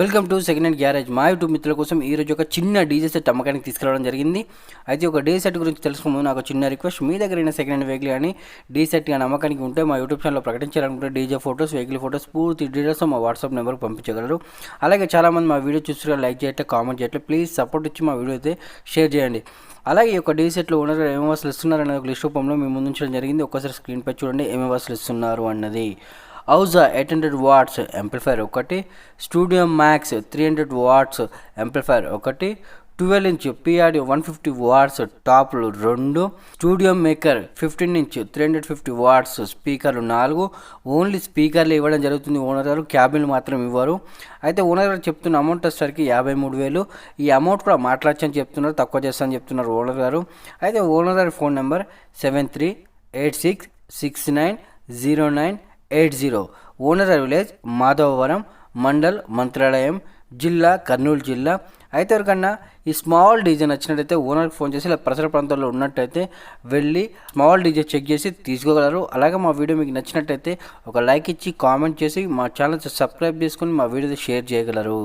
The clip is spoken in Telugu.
Welcome to second hand garage. మా యూట్యూబ్ మిత్రుల కోసం ఈ రోజు ఒక చిన్న డీజే సెట్ అమ్మకానికి తీసుకురావడం జరిగింది. అయితే ఒక డీ సెట్ గురించి తెలుసుకునే నాకు చిన్న రిక్వెస్ట్ మీ దగ్గర అయిన సెకండ్ హ్యాండ్ వెహికల్ కానీ డీ సెట్ కానీ అమ్మకానికి ఉంటే మా యూట్యూబ్ ఛానల్లో ప్రకటించాలనుకుంటే డీజే ఫోటోస్ వెహికల్ ఫోటోస్ పూర్తి డీటెయిల్స్ మా వాట్సాప్ నెంబర్కి పంపించగలరు. అలాగే చాలామంది మా వీడియో చూస్తున్నారు లైక్ చేయట్లే కామెంట్ చేయట్లే ప్లీజ్ సపోర్ట్ ఇచ్చి మా వీడియో అయితే షేర్ చేయండి. అలాగే ఈ యొక్క డీ సెట్లో ఓనర్ ఏమేమి వసలు ఇస్తున్నారు అనేది ఒక లిస్ట్ రూపంలో మేము ముందు ఉంచడం జరిగింది. ఒక్కసారి స్క్రీన్ పై చూడండి ఏమేమి వసలు ఇస్తున్నారు అన్నది. Ahuja eight hundred watts amplifier ఒకటి studio max three hundred watts amplifier ఒకటి twelve inch PRD one fifty watts టాప్లు రెండు studio maker fifteen inch three hundred fifty watts స్పీకర్లు నాలుగు ఓన్లీ స్పీకర్లు ఇవ్వడం జరుగుతుంది ఓనర్ గారు క్యాబిన్లు మాత్రం ఇవ్వరు. అయితే ఓనర్ గారు చెప్తున్న అమౌంట్ వచ్చేసరికి యాభై మూడు వేలు. ఈ అమౌంట్ కూడా మాట్లాడచ్చని చెప్తున్నారు తక్కువ చేస్తానని చెప్తున్నారు ఓనర్ గారు అయితే ఓనర్ గారి phone number seven three eight six six nine zero nine eight zero. Owner village Madhavaram mandal Mantralayam జిల్లా కర్నూలు జిల్లా. అయితే ఎవరికన్నా ఈ స్మాల్ డీజే నచ్చినట్టయితే ఓనర్కి ఫోన్ చేసి ఇలా పరిసర ప్రాంతాల్లో ఉన్నట్టయితే వెళ్ళి స్మాల్ డీజే చెక్ చేసి తీసుకోగలరు. అలాగే మా వీడియో మీకు నచ్చినట్టయితే ఒక లైక్ ఇచ్చి కామెంట్ చేసి మా ఛానల్ సబ్స్క్రైబ్ చేసుకొని మా వీడియో షేర్ చేయగలరు.